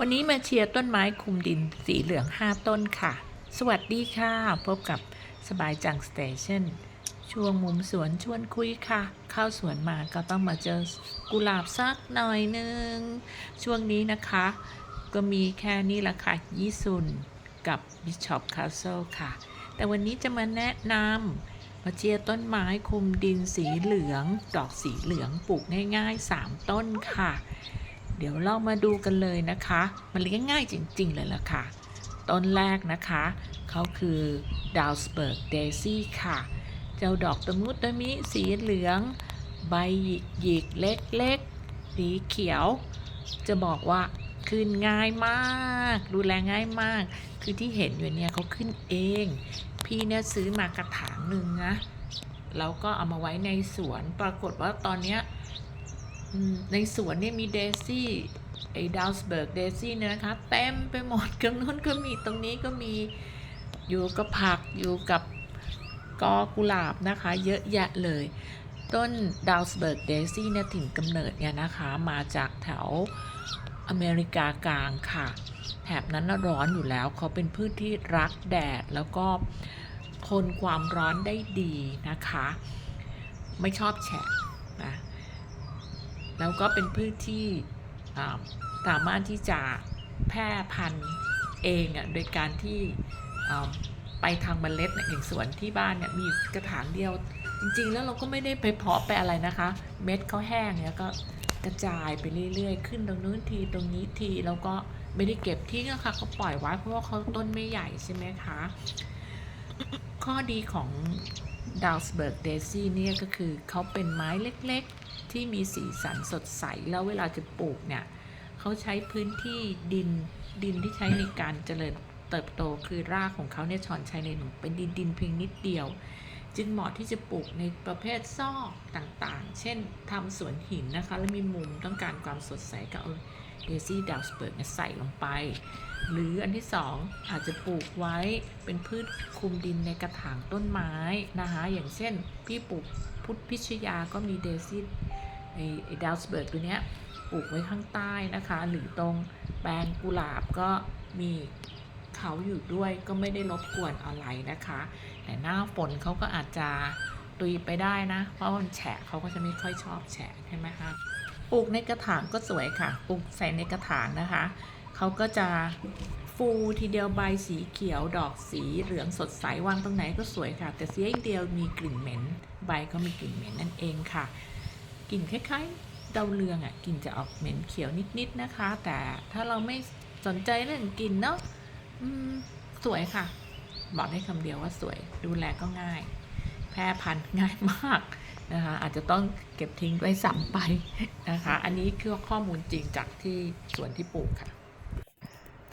วันนี้มาเชียร์ต้นไม้คุมดินสีเหลือง 5 ต้นค่ะ สวัสดีค่ะ พบกับสบายจังสเตชันช่วงมุมสวนชวนคุยค่ะ เข้าสวนมาก็ต้องมาเจอกุหลาบสักหน่อยนึง ช่วงนี้นะคะ ก็มีแค่นี้ละค่ะยี่ซุนกับ Bishop Castle ค่ะ แต่วันนี้จะมาแนะนำมาเชียร์ต้นไม้คุมดินสีเหลือง ดอกสีเหลืองปลูกง่ายๆ 3 ต้นค่ะ เดี๋ยวเรามาดูกันเลยนะคะ มันเลี้ยงง่ายจริง ๆ เลยล่ะค่ะ ต้นแรกนะคะ เขาคือดาวสเบิร์กเดซี่ค่ะ เจ้าดอกตะมุตะมิสีเหลือง ใบหยิกหยิกเล็กๆ สีเขียว จะบอกว่าขึ้นง่ายมาก ดูแลง่ายมาก คือที่เห็นอยู่เนี่ยเขาขึ้นเอง พี่เนี่ยซื้อมากระถางหนึ่งนะแล้วก็เอามาไว้ในสวน ปรากฏว่าตอนเนี้ย ในสวนเนี่ยมีเดซี่ไอ้ดาวส์เบิร์กเดซี่เนี่ยนะคะเต็มไปหมดตรงนู้นก็มีตรงนี้ก็มีอยู่กับผักอยู่กับกอกุหลาบนะคะ เยอะแยะเลย ต้นดาวส์เบิร์กเดซี่เนี่ยถิ่นกำเนิดเนี่ยนะคะมาจากแถวอเมริกากลางค่ะ แถบนั้นร้อนอยู่แล้วเขาเป็นพืชที่รักแดดแล้วก็ทนความร้อนได้ดีนะคะ ไม่ชอบแฉะ แล้วก็เป็นพืชที่สามารถที่จะแพร่พันธุ์เองอะโดยการที่ไปทางเมล็ดเนี่ยอย่างสวนที่บ้านเนี่ยมีกระถางเดียว จริง ๆ แล้วเราก็ไม่ได้ไปเพาะไปอะไรนะคะ เม็ดเขาแห้งเนี่ยก็กระจายไปเรื่อยๆ ขึ้นตรงนู้นทีตรงนี้ทีแล้วก็ไม่ได้เก็บทิ้งอะค่ะเขาปล่อยไว้เพราะว่าเขาต้นไม่ใหญ่ใช่ไหมคะ ข้อดีของดาวสเบิร์กเดซี่เนี่ยก็คือเขาเป็นไม้เล็ก ที่มีสีสันสดใส แล้วเวลาจะปลูกเนี่ยเขาใช้พื้นที่ดินดินที่ใช้ในการเจริญเติบโตคือรากของเขาเนี่ยชอนชัยในหนุเป็นดินดินเพียงนิดเดียว จึงเหมาะที่จะปลูกในประเภทซอกต่างๆ เช่นทำสวนหินนะคะ แล้วมีมุมต้องการความสดใสก็เอาเดซี่ดาวสเบิร์กใส่ลงไป หรืออันที่สองอาจจะปลูกไว้เป็นพืชคลุมดินในกระถางต้นไม้นะคะอย่างเช่นพี่ปลูกพุทธพิชยาก็มีเดซี่ ไอ้ไอ้ดาวสเบิร์กตัวเนี้ยปลูกไว้ข้างใต้นะคะ หรือตรงแปลงกุหลาบก็มีเขาอยู่ด้วยก็ไม่ได้รบกวนอะไรนะคะ แต่หน้าฝนเขาก็อาจจะตุยไปได้นะ เพราะมันแฉะเขาก็จะไม่ค่อยชอบแฉะใช่ไหมคะปลูกในกระถางก็สวยค่ะปลูกใส่ในกระถางนะคะเขาก็จะฟูทีเดียวใบสีเขียวดอกสีเหลืองสดใสวางตรงไหนก็สวยค่ะ แต่เสียอย่างเดียวมีกลิ่นเหม็น ใบก็มีกลิ่นเหม็นนั่นเองค่ะ ลิ่นคล้ายๆดาวเรืองอะกลิ่นจะออกเหม็นเขียวนิดๆนะคะ แต่ถ้าเราไม่สนใจเรื่องกลิ่นเนาะสวยค่ะ บอกได้คำเดียวว่าสวยดูแลก็ง่าย แพร่พันธุ์ง่ายมากนะคะอาจจะต้องเก็บทิ้งไว้สัมไปนะคะ อันนี้คือข้อมูลจริงจากที่สวนที่ปลูกค่ะ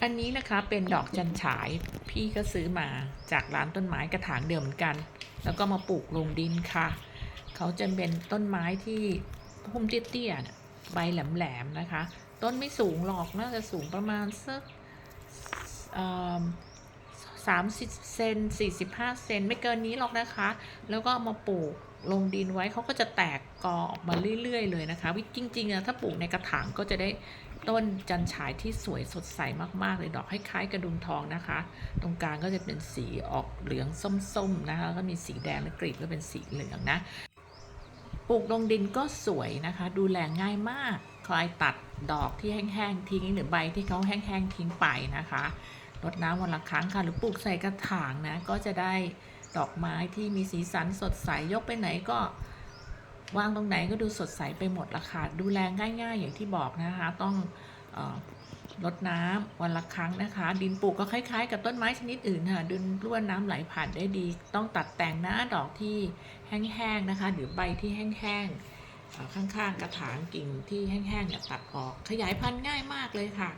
อันนี้นะคะเป็นดอกจันฉายพี่ก็ซื้อมาจากร้านต้นไม้กระถางเดียวเหมือนกัน แล้วก็มาปลูกลงดินค่ะ เขาจะเป็นต้นไม้ที่พุ่มเตี้ยๆใบแหลมๆนะคะ ต้นไม่สูงหรอกน่าจะสูงประมาณสักสามสิบเซนสี่สิบห้าเซนไม่เกินนี้หรอกนะคะ แล้วก็มาปลูกลงดินไว้เขาก็จะแตกกอออกมาเรื่อย ๆ เลยนะคะ วิจริงๆอะถ้าปลูกในกระถางก็จะได้ต้นจันฉายที่สวยสดใสมากๆเลยดอกคล้ายๆกระดุมทองนะคะ ตรงกลางก็จะเป็นสีออกเหลืองส้มๆนะคะแล้วก็มีสีแดงและกลีบก็เป็นสีเหลืองนะ ลูกลงดินก็สวยนะคะ ดูแลง่ายมากคอยตัดดอกที่แห้งๆทิ้งหรือใบที่เขาแห้งๆทิ้งไปนะคะรดน้ำวันละครั้งค่ะ หรือปลูกใส่กระถางนะ ก็จะได้ดอกไม้ที่มีสีสันสดใสยกไปไหนก็วางตรงไหนก็ดูสดใสไปหมดละค่ะ ดูแลง่าย ๆ อย่างที่บอกนะคะ ต้องอ รดน้ำวันละครั้งนะคะ ดินปลูกก็คล้าย ๆ กับต้นไม้ชนิดอื่นค่ะดินร่วนน้ำไหลผ่านได้ดี ต้องตัดแต่งหน้าดอกที่แห้งๆนะคะ หรือใบที่แห้งๆข้างๆกระถางกิ่งที่แห้งๆเนี่ยตัดออกขยายพันธุ์ง่ายมากเลยค่ะ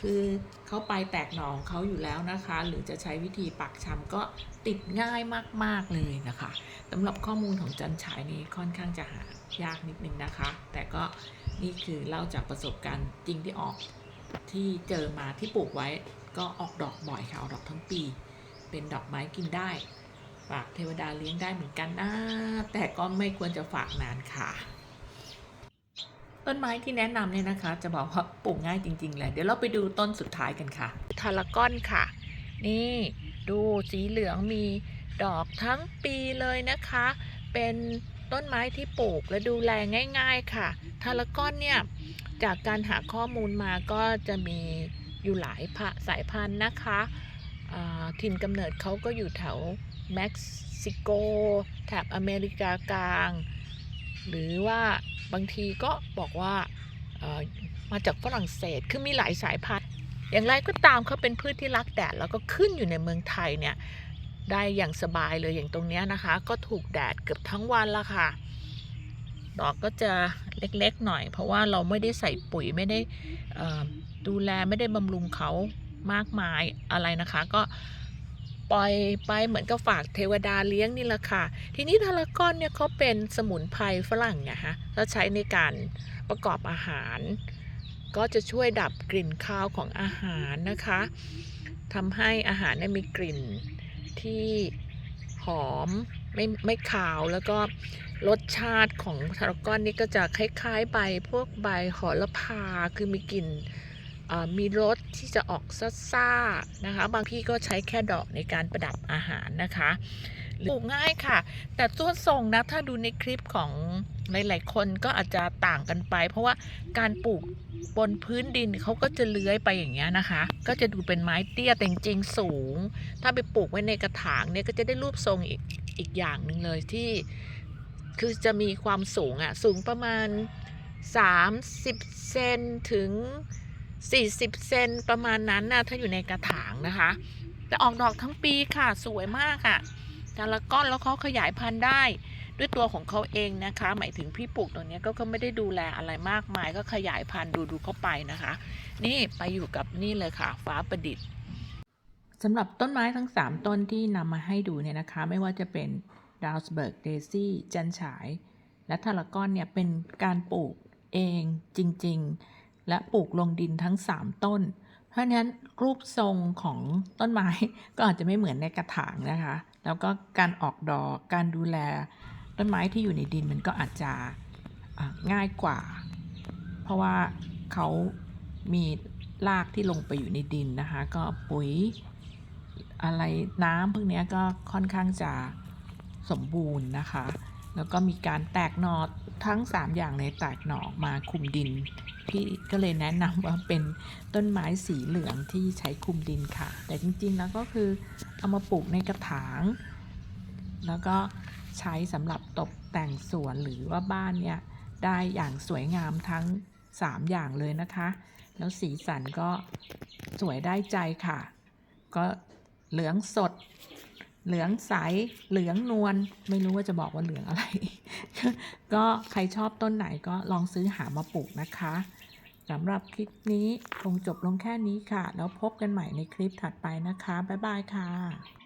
คือเขาไปแตกหน่องเขาอยู่แล้วนะคะ หรือจะใช้วิธีปักชำก็ติดง่ายมากๆเลยนะคะสำหรับข้อมูลของจันฉายนี้ค่อนข้างจะหายากนิดนึงนะคะ แต่ก็นี่คือเล่าจากประสบการณ์จริงที่ออก ที่เจอมาที่ปลูกไว้ก็ออกดอกบ่อยค่ะออกดอกทั้งปี เป็นดอกไม้กินได้ ฝากเทวดาเลี้ยงได้เหมือนกันนะแต่ก็ไม่ควรจะฝากนานค่ะ ต้นไม้ที่แนะนำเนี่ยนะคะ จะบอกว่าปลูกง่ายจริงๆเลยเดี๋ยวเราไปดูต้นสุดท้ายกันค่ะทารากอนค่ะ นี่ดูสีเหลืองมีดอกทั้งปีเลยนะคะ เป็นต้นไม้ที่ปลูกและดูแลง่าย ๆค่ะทารากอนเนี่ย จากการหาข้อมูลมาก็จะมีอยู่หลายพสายพันธุ์นะคะอ่าถิ่นกำเนิดเขาก็อยู่แถวเม็กซิโกแถบอเมริกากลาง หรือว่าบางทีก็บอกว่ามาจากฝรั่งเศสคือมีหลายสายพันธุ์ อย่างไรก็ตามเขาเป็นพืชที่รักแดดแล้วก็ขึ้นอยู่ในเมืองไทยเนี่ยได้อย่างสบายเลยอย่างตรงนี้นะคะ ก็ถูกแดดเกือบทั้งวันละค่ะ ดอกก็จะเล็กๆหน่อย เพราะว่าเราไม่ได้ใส่ปุ๋ยไม่ได้ดูแลไม่ได้บำรุงเขามากมายอะไรนะคะ ก็ปล่อยไปเหมือนกับฝากเทวดาเลี้ยงนี่แหละค่ะ ทีนี้ทารากอนเนี่ยเขาเป็นสมุนไพรฝรั่งไงฮะแล้วใช้ในการประกอบอาหาร ก็จะช่วยดับกลิ่นคาวของอาหารนะคะทำให้อาหารเนี่ยมีกลิ่นที่หอมไม่ไม่คาวแล้วก็ รสชาติของทารากอนนี่ก็จะคล้ายๆใบพวกใบหอละพาคือมีกลิ่นมีรสที่จะออกซ่าๆนะคะ บางพี่ก็ใช้แค่ดอกในการประดับอาหารนะคะปลูกง่ายค่ะ แต่ส่วนทรงนะ ถ้าดูในคลิปของหลาย ๆ คนก็อาจจะต่างกันไป เพราะว่าการปลูกบนพื้นดินเขาก็จะเลื้อยไปอย่างเงี้ยนะคะ ก็จะดูเป็นไม้เตี้ยแต่จริงสูง ถ้าไปปลูกไว้ในกระถางเนี่ยก็จะได้รูปทรงอีกอีกอย่างหนึ่งเลยที่ คือจะมีความสูงอะสูงประมาณ 30 เซนถึง 40 เซนประมาณนั้นนะถ้าอยู่ในกระถางนะคะ แต่ออกดอกทั้งปีค่ะสวยมากอะแต่ละก้อนแล้วเขาขยายพันธุ์ได้ด้วยตัวของเขาเองนะคะ หมายถึงพี่ปลูกตัวนี้ก็ก็ไม่ได้ดูแลอะไรมากมาย ก็ขยายพันธุ์ดูดูเข้าไปนะคะ นี่ไปอยู่กับนี่เลยค่ะ ฟ้าประดิษฐ์สำหรับต้นไม้ทั้ง 3 ต้นที่นำมาให้ดูเนี่ยนะคะ ไม่ว่าจะเป็น ดาวสเบิร์กเดซี่จันฉาย และทารากอนเนี่ยเป็นการปลูกเองจริง ๆ และปลูกลงดินทั้ง 3 ต้น เพราะนั้นรูปทรงของต้นไม้ก็อาจจะไม่เหมือนในกระถางนะคะ แล้วก็การออกดอกการดูแล ต้นไม้ที่อยู่ในดินมันก็อาจจะะง่ายกว่า เพราะว่าเขามีรากที่ลงไปอยู่ในดินนะคะ ก็ปุ๋ยอะไรน้ำพวกนี้ก็ค่อนข้างจะ สมบูรณ์นะคะ แล้วก็มีการแตกหนอทั้ง 3 อย่างเลยแตกหนอออกมาคุมดิน พี่ก็เลยแนะนำว่าเป็นต้นไม้สีเหลืองที่ใช้คุมดินค่ะ แต่จริงๆแล้วก็คือเอามาปลูกในกระถาง แล้วก็ใช้สำหรับตกแต่งสวนหรือว่าบ้านเนี่ยได้อย่างสวยงามทั้ง 3 อย่างเลยนะคะ แล้วสีสันก็สวยได้ใจค่ะ ก็เหลืองสด เหลืองใส เหลืองนวล ไม่รู้ว่าจะบอกว่าเหลืองอะไร ก็ใครชอบต้นไหนก็ลองซื้อหามาปลูกนะคะสำหรับคลิปนี้คงจบลงแค่นี้ค่ะ แล้วพบกันใหม่ในคลิปถัดไปนะคะ บ๊ายบายค่ะ